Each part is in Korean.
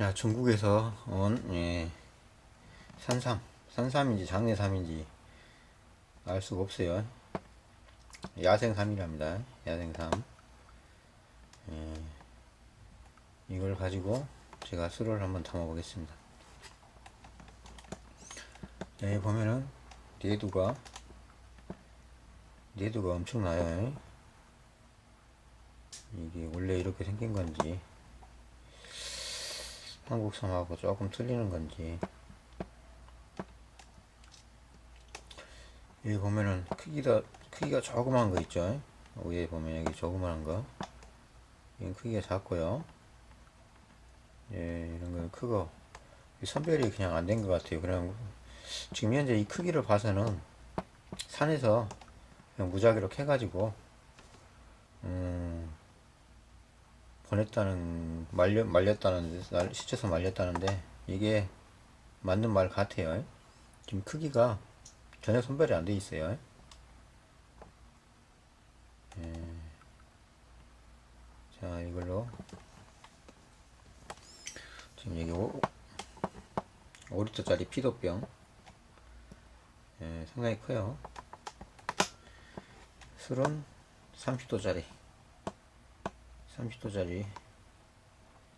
자, 중국에서 온 예, 산삼, 산삼인지 장내삼인지 알 수가 없어요. 야생삼이랍니다. 야생삼. 예, 이걸 가지고 제가 술을 한번 담아 보겠습니다. 여기 보면은 내두가 내두가 엄청나요. 이게 원래 이렇게 생긴 건지 한국sam하고 조금 틀리는 건지. 여기 보면은 크기가 크기가 조그만 거 있죠? 위에 보면 여기 조그만한 거. 이건 크기가 작고요. 예 이런 거 크고. 이 선별이 그냥 안 된 것 같아요. 그냥 지금 현재 이 크기를 봐서는 산에서 그냥 무작위로 캐가지고 음 보냈다는 말려 말렸다는 날 시쳐서 말렸다는데 이게 맞는 말 같아요. 지금 크기가 전혀 선별이 안 돼 있어요. 예. 자 이걸로 지금 여기 5, 5리터짜리 피도병 예, 상당히 커요. 술은 30도짜리 30도짜리.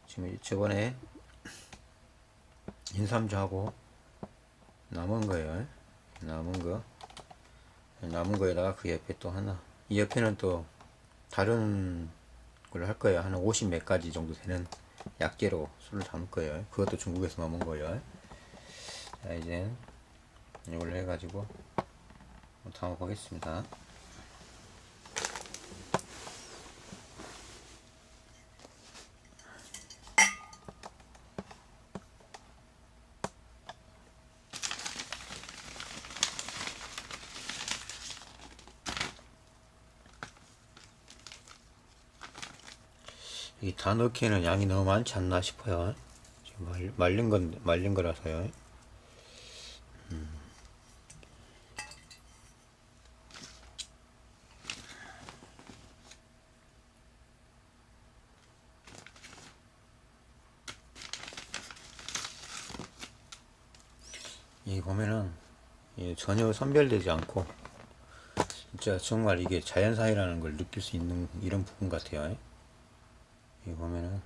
지금 저번에 인삼주하고 남은 거예요. 남은 거. 남은 거에다가 그 옆에 또 하나. 이 옆에는 또 다른 걸 할 거예요. 한 50 몇 가지 정도 되는 약재로 술을 담을 거예요. 그것도 중국에서 남은 거예요. 자 이제 이걸로 해가지고 담아 보겠습니다 이 다 넣기에는 양이 너무 많지 않나 싶어요. 지금 말, 말린 건 말린 거라서요. 음. 이 보면은 이 전혀 선별되지 않고 진짜 정말 이게 자연사이라는 걸 느낄 수 있는 이런 부분 같아요. 여기 보면은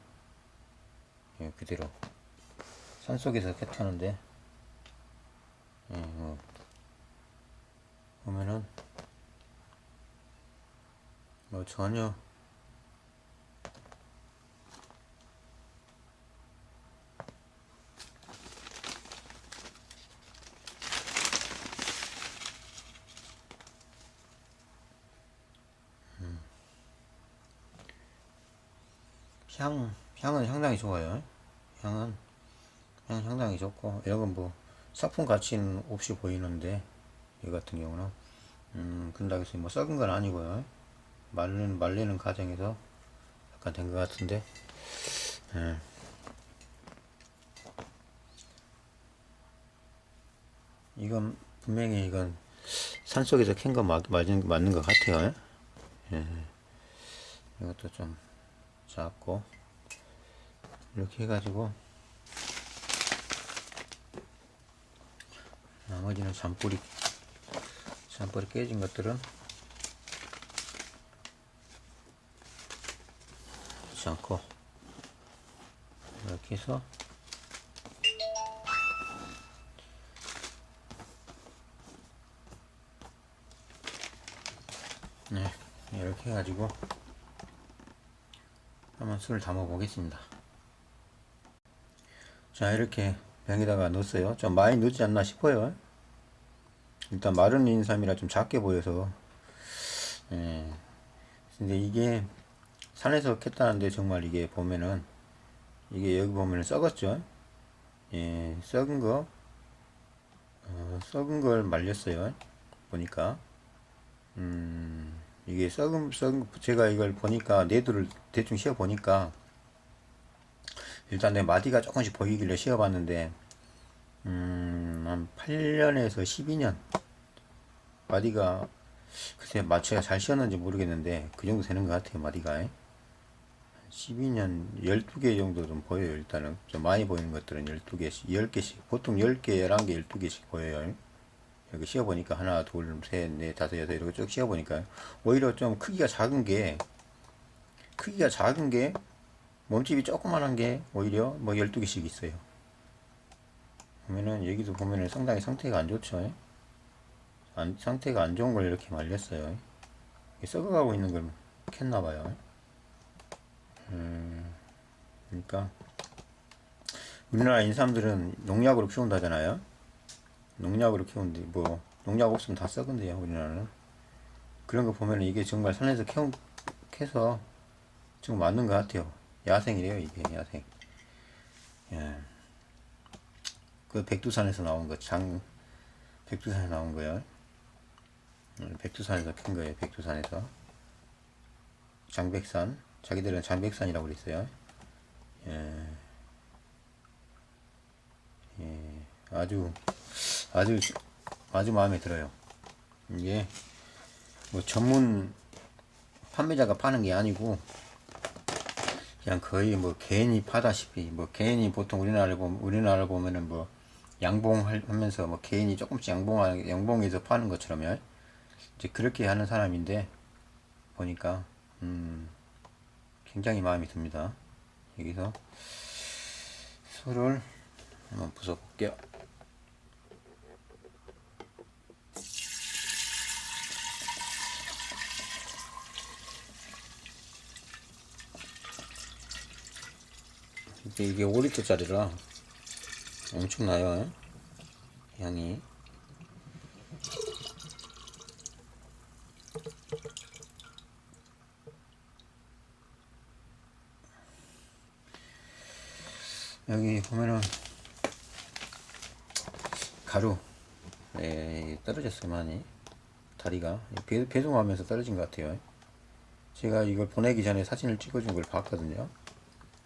예, 그대로 산속에서 캐터하는데 예, 뭐 보면은 뭐 전혀 향, 향은 상당히 좋아요. 향은, 향 상당히 좋고, 이건 뭐, 상품 가치는 없이 보이는데, 이 같은 경우는, 음, 해서 뭐 썩은 건 아니고요. 말리는, 말리는 과정에서 약간 된 것 같은데, 예. 이건, 분명히 이건 산속에서 캔거 맞는, 맞는 것 같아요. 예. 이것도 좀, 잡고 이렇게 해가지고 나머지는 잔뿌리 잔뿌리 깨진 것들은 않고 이렇게 해서 네 이렇게 해가지고 한번 술을 담아 보겠습니다. 자, 이렇게 병에다가 넣었어요. 좀 많이 넣지 않나 싶어요. 일단 마른 인삼이라 좀 작게 보여서. 예. 근데 이게 산에서 캤다는데 정말 이게 보면은 이게 여기 보면은 썩었죠. 예, 썩은 거, 어, 썩은 걸 말렸어요. 보니까. 음, 이게 썩은 썩은 제가 이걸 보니까 내두를 대충 씌워 보니까 일단 내 마디가 조금씩 보이길래 씌워 봤는데 음한 8년에서 12년. 마디가 글쎄 마취가 잘 씌웠는지 모르겠는데 그 정도 되는 것 같아요 마디가. 12년 12개 정도 좀 보여요 일단은. 좀 많이 보이는 것들은 12개씩 10개씩 보통 10개 11개 12개씩 보여요 여기 씌워보니까 하나 둘 셋 넷 다섯 여섯 이렇게 쭉 씌워보니까 오히려 좀 크기가 작은 게 크기가 작은 게 몸집이 조그만한 게 오히려 뭐 12개씩 있어요. 보면은 여기도 보면은 상당히 상태가 안 좋죠. 안, 상태가 안 좋은 걸 이렇게 말렸어요. 썩어가고 있는 걸 캤나봐요. 음, 그러니까 우리나라 인삼들은 농약으로 키운다잖아요. 농약으로 키우는데 뭐 농약 없으면 다 썩은데요. 우리나라는 그런 거 보면 이게 정말 산에서 캐온 캐서 지금 맞는 것 같아요. 야생이래요 이게 야생. 예. 그 백두산에서 나온 거 장 백두산에 나온 거요. 음, 백두산에서 캔 거예요. 백두산에서 장백산. 자기들은 장백산이라고 그랬어요. 예. 예. 아주, 아주, 아주 마음에 들어요. 이게, 뭐 전문 판매자가 파는 게 아니고, 그냥 거의 뭐 개인이 파다시피, 뭐 개인이 보통 우리나라를 보면, 우리나라를 보면은 뭐 양봉하면서 뭐 개인이 조금씩 양봉하, 양봉해서 파는 것처럼요. 이제 그렇게 하는 사람인데, 보니까, 음, 굉장히 마음에 듭니다. 여기서 술을 한번 부숴 볼게요. 이게, 이게 5리터짜리라 엄청나요. 향이. 여기 보면은 가루. 네, 떨어졌어요 많이. 다리가. 배, 배송하면서 떨어진 것 같아요. 제가 이걸 보내기 전에 사진을 찍어준 걸 봤거든요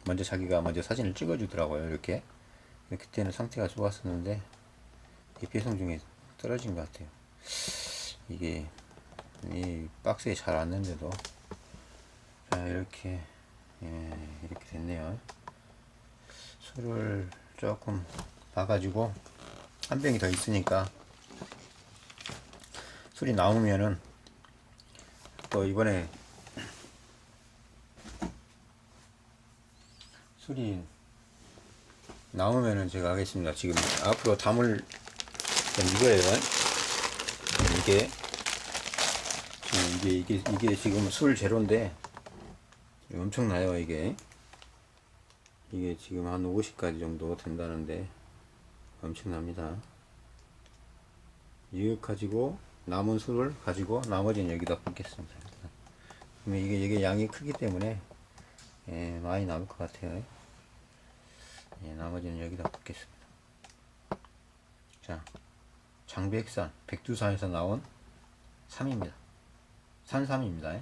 먼저 자기가 먼저 사진을 찍어주더라고요 이렇게. 그때는 상태가 좋았었는데 이 배송 중에 떨어진 것 같아요. 이게 이 박스에 잘 안는데도. 자 이렇게 예, 이렇게 됐네요. 술을 조금 봐가지고 한 병이 더 있으니까 술이 나오면은 또 이번에 술이 나오면은 제가 하겠습니다. 지금 앞으로 담을 건 이거예요. 이게 이게 이게 이게 지금 술 제로인데 엄청나요 이게. 이게 지금 한 50가지 정도 된다는데 엄청납니다. 이거 가지고 남은 술을 가지고 나머지는 여기다 붓겠습니다. 그러면 이게 이게 양이 크기 때문에 예, 많이 남을 것 같아요. 예, 나머지는 여기다 붓겠습니다. 자, 장백산 백두산에서 나온 삼입니다. 산삼입니다.